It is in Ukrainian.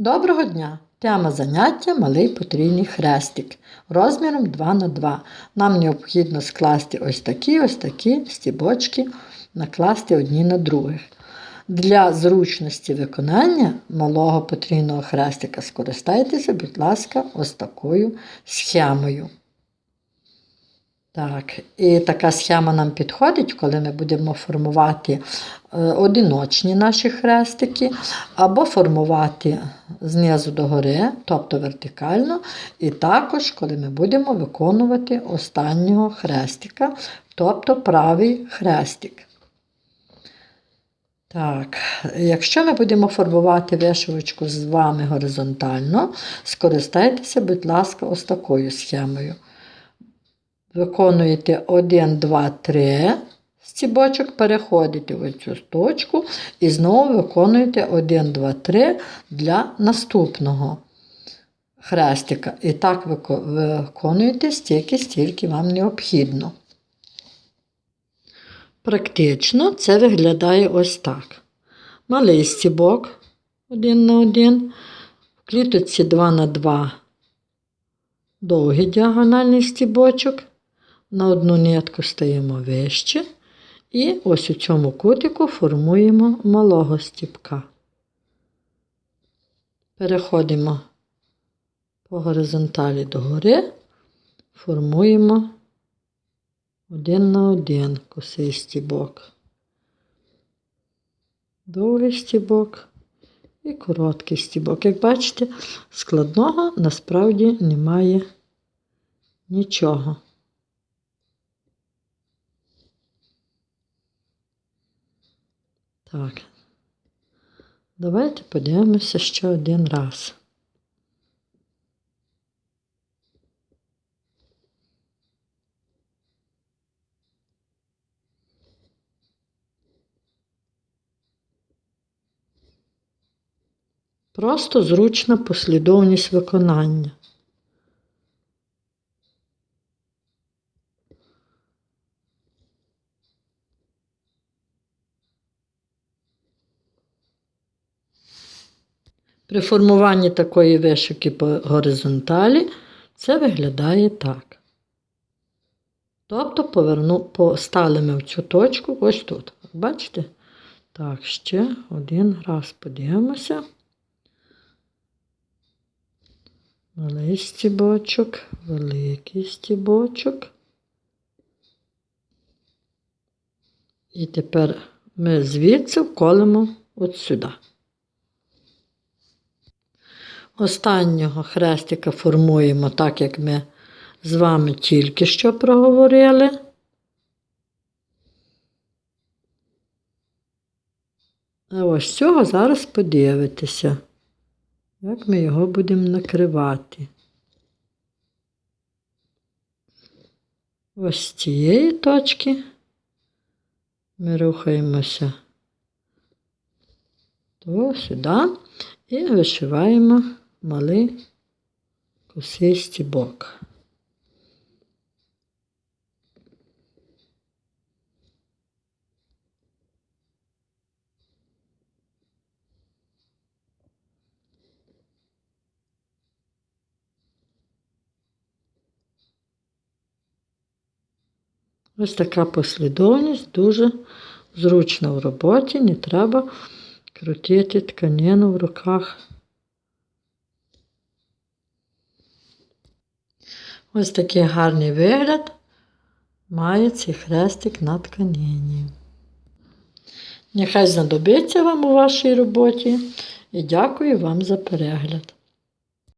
Доброго дня! Тема заняття малий потрійний хрестик розміром 2 на 2 Нам необхідно скласти ось такі ось такі стібочки, накласти одні на других. Для зручності виконання малого потрійного хрестика скористайтеся, будь ласка, ось такою схемою. Так, і така схема нам підходить, коли ми будемо формувати е, одиночні наші хрестики, або формувати знизу до гори, тобто вертикально, і також, коли ми будемо виконувати останнього хрестика, тобто правий хрестик. Так, якщо ми будемо формувати вишивочку з вами горизонтально, скористайтеся, будь ласка, ось такою схемою. Виконуєте 1, 2, 3 стібочок, переходите в цю точку і знову виконуєте 1, 2, 3 для наступного хрестика. І так виконуєте стільки, стільки вам необхідно. Практично це виглядає ось так. Малий стібок 1 на 1, в кліточці 2 на 2 довгий діагональний стібочок. На одну нитку стаємо вище. І ось у цьому кутику формуємо малого стібка. Переходимо по горизонталі до гори, формуємо один на один косий стібок, довгий стібок і короткий стібок. Як бачите, складного насправді немає нічого. Так, давайте подивимося ще один раз. Просто зручна послідовність виконання. При формуванні такої вишивки по горизонталі це виглядає так. Тобто поверну, постали ми в цю точку ось тут. Бачите? Так, ще один раз подивимося. Малий стібочок, великий стібочок. І тепер ми звідси вколимо от сюди. Останнього хрестика формуємо так, як ми з вами тільки що проговорили. А ось цього зараз подивитися, як ми його будемо накривати. Ось з цієї точки ми рухаємося то сюди і вишиваємо малий косий стібок. Ось така послідовність дуже зручна в роботі, не треба крутити тканину в руках. Ось такий гарний вигляд має цей хрестик на тканині. Нехай знадобиться вам у вашій роботі і дякую вам за перегляд.